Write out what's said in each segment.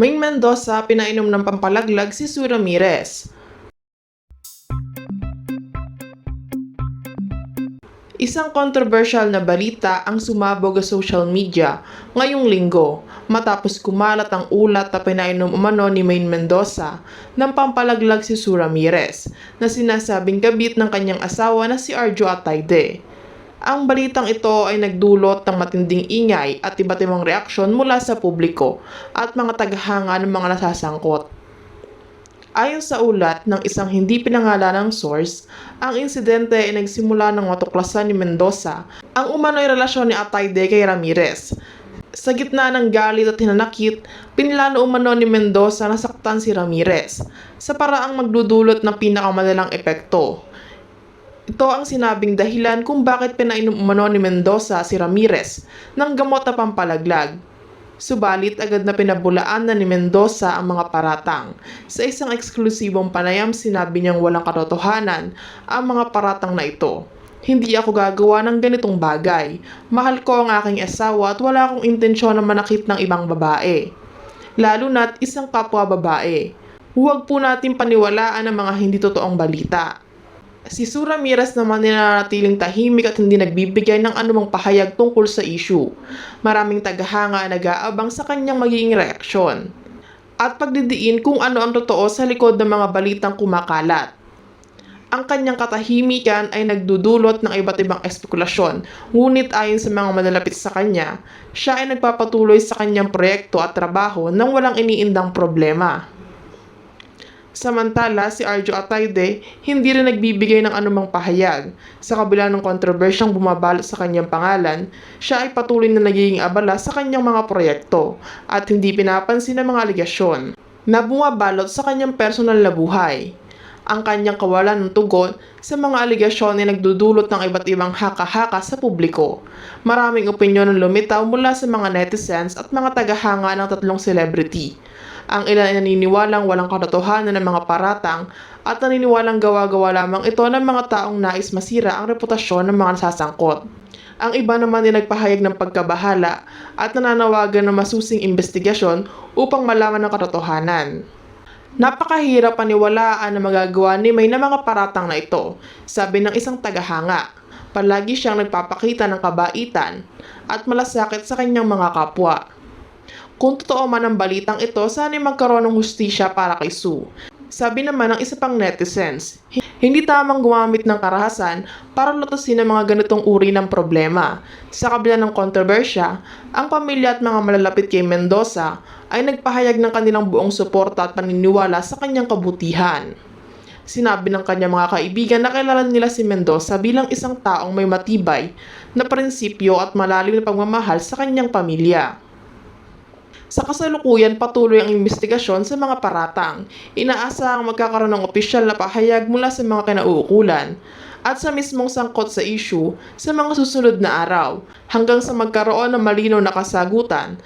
Main Mendoza pinainom ng pampalaglag si Sue Ramirez. Isang controversial na balita ang sumabog sa social media ngayong linggo matapos kumalat ang ulat na pinainom umano ni Main Mendoza ng pampalaglag si Sue Ramirez na sinasabing kabit ng kanyang asawa na si Arjo Atayde. Ang balitang ito ay nagdulot ng matinding ingay at iba't ibang reaksyon mula sa publiko at mga tagahanga ng mga nasasangkot. Ayon sa ulat ng isang hindi pinangalanang source, ang insidente ay nagsimula ng matuklasan ni Mendoza ang umano'y relasyon ni Atayde kay Ramirez. Sa gitna ng galit at hinanakit, pinlano umano ni Mendoza na saktan si Ramirez sa paraang magdudulot ng pinakamadalang epekto. Ito ang sinabing dahilan kung bakit pinainom umano ni Mendoza si Ramirez ng gamot na pampalaglag. Subalit agad na pinabulaan na ni Mendoza ang mga paratang. Sa isang eksklusibong panayam sinabi niyang walang katotohanan ang mga paratang na ito. Hindi ako gagawa ng ganitong bagay. Mahal ko ang aking asawa at wala akong intensyon na manakit ng ibang babae. Lalo na't isang kapwa babae. Huwag po natin paniwalaan ang mga hindi totoong balita. Si Sue Ramirez naman ninanatiling tahimik at hindi nagbibigay ng anumang pahayag tungkol sa issue. Maraming tagahanga ang nag-aabang sa kanyang magiging reaksyon. At pagdidiin kung ano ang totoo sa likod ng mga balitang kumakalat. Ang kanyang katahimikan ay nagdudulot ng iba't ibang espekulasyon, ngunit ayon sa mga malalapit sa kanya, siya ay nagpapatuloy sa kanyang proyekto at trabaho nang walang iniindang problema. Samantala, si Arjo Atayde hindi rin nagbibigay ng anumang pahayag. Sa kabila ng kontrobersyang bumabalot sa kanyang pangalan, siya ay patuloy na nagiging abala sa kanyang mga proyekto at hindi pinapansin ang mga aligasyon na bumabalot sa kanyang personal na buhay. Ang kanyang kawalan ng tugon sa mga aligasyon ay nagdudulot ng iba't ibang haka-haka sa publiko. Maraming opinyon ang lumitaw mula sa mga netizens at mga tagahanga ng tatlong celebrity. Ang ilan ay naniniwalang walang katotohanan ng mga paratang at naniniwalang gawa-gawa lamang ito ng mga taong nais masira ang reputasyon ng mga nasasangkot. Ang iba naman ay nagpahayag ng pagkabahala at nananawagan ng masusing investigasyon upang malaman ang katotohanan. Napakahirap paniwalaan na magagawa ni May na mga paratang na ito, sabi ng isang tagahanga. Palagi siyang nagpapakita ng kabaitan at malasakit sa kanyang mga kapwa. Kung totoo man ang balitang ito, sana magkaroon ng hustisya para kay Sue. Sabi naman ng isa pang netizens, hindi tamang gumamit ng karahasan para lutasin ang mga ganitong uri ng problema. Sa kabila ng kontrobersya, ang pamilya at mga malalapit kay Mendoza ay nagpahayag ng kanilang buong suporta at paniniwala sa kanyang kabutihan. Sinabi ng kanyang mga kaibigan na kilala nila si Mendoza bilang isang taong may matibay na prinsipyo at malalim na pagmamahal sa kanyang pamilya. Sa kasalukuyan, patuloy ang investigasyon sa mga paratang. Inaasahang magkakaroon ng opisyal na pahayag mula sa mga kinauukulan at sa mismong sangkot sa issue sa mga susunod na araw hanggang sa magkaroon ng malinaw na kasagutan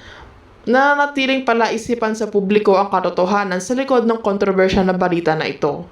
na natiling palaisipan sa publiko ang katotohanan sa likod ng kontrobersyal na balita na ito.